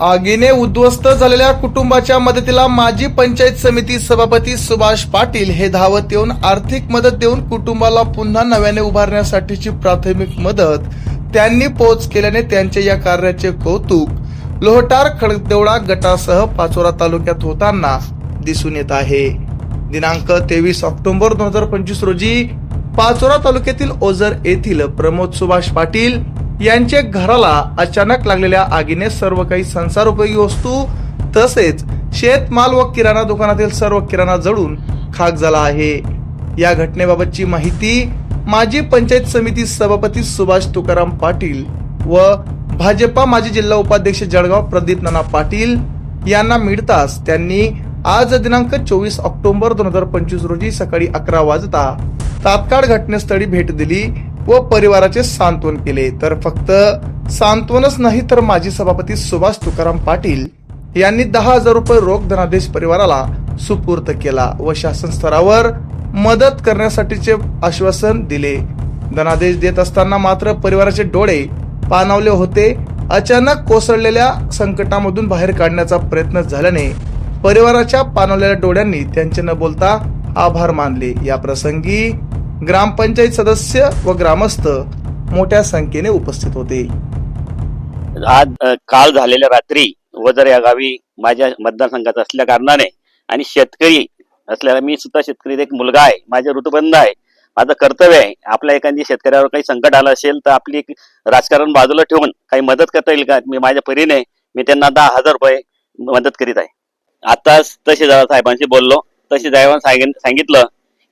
आगीने उद्ध्वस्त झालेल्या कुटुंबाच्या मदतीला माजी पंचायत समिती सभापती सुभाष पाटील हे धावत येऊन आर्थिक मदत देऊन कुटुंबाला पुन्हा नव्याने उभारण्यासाठीची प्राथमिक मदत त्यांनी पोच केल्याने त्यांच्या या कार्याचे कौतुक लोहटार खडकदेवळा गटासह पाचोरा तालुक्यात होताना दिसून येत आहे. दिनांक तेवीस ऑक्टोबर दोन हजार पंचवीस रोजी पाचोरा तालुक्यातील ओझर येथील प्रमोद सुभाष पाटील यांचे घराला अचानक लागलेल्या आगीने सर्व काही संसारोपयोगी वस्तू तसेच शेतमाल व किराणा दुकानातील सर्व किराणा जळून खाक झाला आहे. या घटनेबाबतची माहिती माजी पंचायत समिती सभापती सुभाष तुकाराम पाटील व भाजपा माजी जिल्हा उपाध्यक्ष जळगाव प्रदीप नाना पाटील यांना मिळताच त्यांनी आज दिनांक चोवीस ऑक्टोबर दोन हजार पंचवीस रोजी सकाळी अकरा वाजता तात्काळ घटनास्थळी भेट दिली. व परिवाराचे सांत्वन केले. तर फक्त सांत्वनच नाही तर माजी सभापती सुभाष तुकाराम पाटील यांनी दहा हजार रुपये रोख धनादेश परिवाराला सुपूर्त केला व शासन स्तरावर मदत करण्यासाठीचे आश्वासन दिले. धनादेश देत असताना मात्र परिवाराचे डोळे पाणावले होते. अचानक कोसळलेल्या संकटामधून बाहेर काढण्याचा प्रयत्न झाल्याने परिवाराच्या पाणवलेल्या डोळ्यांनी त्यांचे न बोलता आभार मानले. या प्रसंगी ग्रामपंचायत सदस्य व ग्रामस्थ मोठ्या संख्येने उपस्थित होते. आज काल झालेल्या रात्री वजर या गावी माझ्या मतदारसंघात असल्या कारणाने आणि शेतकरी असल्याला मी सुद्धा शेतकरी एक मुलगा आहे माझे ऋतुबंध आहे माझं कर्तव्य आहे. आपल्या एखादी शेतकऱ्यावर काही संकट आलं असेल तर आपली एक राजकारण बाजूला ठेवून काही मदत करता येईल का? मी माझ्या परीने मी त्यांना दहा हजार रुपये मदत करीत आहे. आताच तहसीलदार साहेबांशी बोललो. तहसीलदारांनी साहेबांनी सांगितलं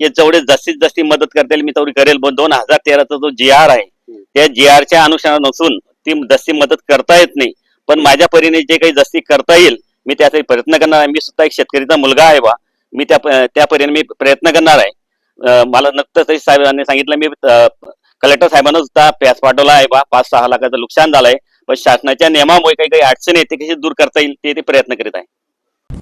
की जेवढे जास्तीत जास्त मदत करता येईल मी तेवढी करेल. पण दोन हजार तेराचा जो जी आर आहे त्या जी आरच्या अनुषंगाने नसून ती जास्ती मदत करता येत नाही पण माझ्या परीने जे काही जास्ती करता येईल मी त्यासाठी प्रयत्न करणार आहे. मी सुद्धा एक शेतकरीचा मुलगा आहे बा. मी त्या त्या परीने मी प्रयत्न करणार आहे. मला नक्कीच तरी साहेबांनी सांगितलं मी कलेक्टर साहेबांना सुद्धा प्यास पाठवला आहे बा. पाच सहा लाखाचं नुकसान झालंय. पण शासनाच्या नियमामुळे काही काही अडचणी आहेत ते कशी दूर करता येईल ते ते प्रयत्न करीत आहे.